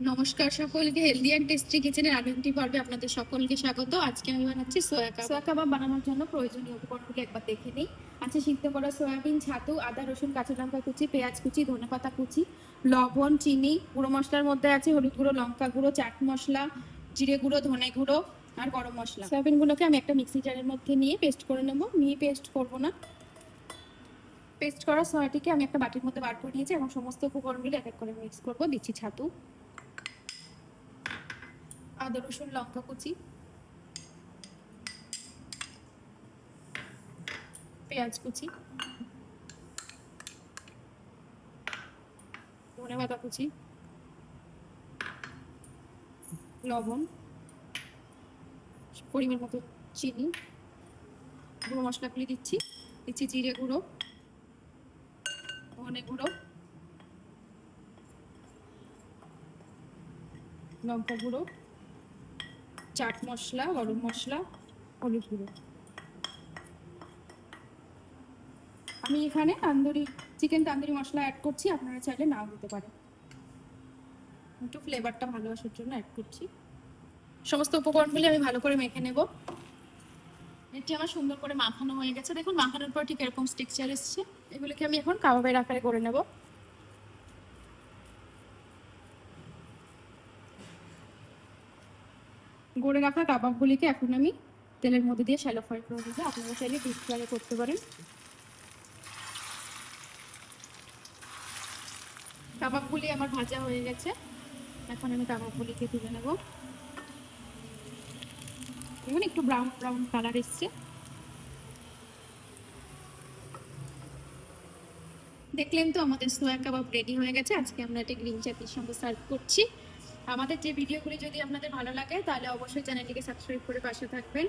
নমস্কার সকলকে healthy and tasty কিচেনের আরেকটি পর্বে আপনাদের সকলকে স্বাগত। আজকে আমি বানাচ্ছি সোয়া কাবাব সোয়া কাবাব বানানোর জন্য প্রয়োজনীয় উপকরণগুলো একবার দেখে নিই। আছে সিদ্ধ করা সয়াবিন, ছাতু, আদা, রসুন, কাঁচা লঙ্কা কুচি, পেঁয়াজ কুচি ধনেপাতা কুচি, লবণ, চিনি, গুঁড়ো মশলার মধ্যে আছে হলুদ গুঁড়ো, লঙ্কা গুঁড়ো, চাট মশলা, জিরে গুঁড়ো, ধনে গুঁড়ো আর গরম মশলা। সয়াবিনগুলোকে আমি একটা মিক্সি জারের মধ্যে নিয়ে পেস্ট করে নেব। নিয়ে পেস্ট করব না। পেস্ট করা সয়াটিকে আমি একটা বাটির মধ্যে বার করে নিয়েছি এবং সমস্ত উপকরণগুলো এক এক করে মিক্স করব। দিচ্ছি ছাতু। আদা, রসুন, লঙ্কা কুচি, পেঁয়াজ কুচি, ধনে পাতা কুচি, লবণ, পরিমাণ মতো চিনি, গুঁড়ো মশলাগুলি দিচ্ছি দিচ্ছি জিরে গুঁড়ো, ধনে গুঁড়ো, লঙ্কা গুঁড়ো চাট মশলা, গরম মশলা, হলুদ গুঁড়ো। আমি এখানে তান্দুরি, চিকেন তান্দুরি মশলা অ্যাড করছি, আপনারা চাইলে নাও দিতে পারেন। একটু ফ্লেভারটা ভালো আসার জন্য অ্যাড করছি। সমস্ত উপকরণগুলি আমি ভালো করে মেখে নেব। এটি আমার সুন্দর করে মাখানো হয়ে গেছে। দেখুন, মাখানোর পর ঠিক এরকম স্ট্রাকচার এসছে। এগুলোকে আমি এখন কাবাবের আকারে করে নেব। গড়ে রাখা কাবাবগুলিকে এখন আমি তেলের মধ্যে দিয়ে শ্যালো ফ্রাই করে দেবো। আপনারা চাইলে ডিপ ফ্রাই করতে পারেন। কাবাবগুলি আমার ভাজা হয়ে গেছে। এখন আমি কাবাবগুলিকে তুলে নেব। দেখুন একটু ব্রাউন ব্রাউন কালার এসছে। দেখলেন তো আমাদের সোয়া কাবাব রেডি হয়ে গেছে। আজকে আমরা এটা গ্রিন চাটনির সঙ্গে সার্ভ করছি। আমাদের যে ভিডিওগুলি যদি আপনাদের ভালো লাগে তাহলে অবশ্যই চ্যানেলটিকে সাবস্ক্রাইব করে পাশে থাকবেন।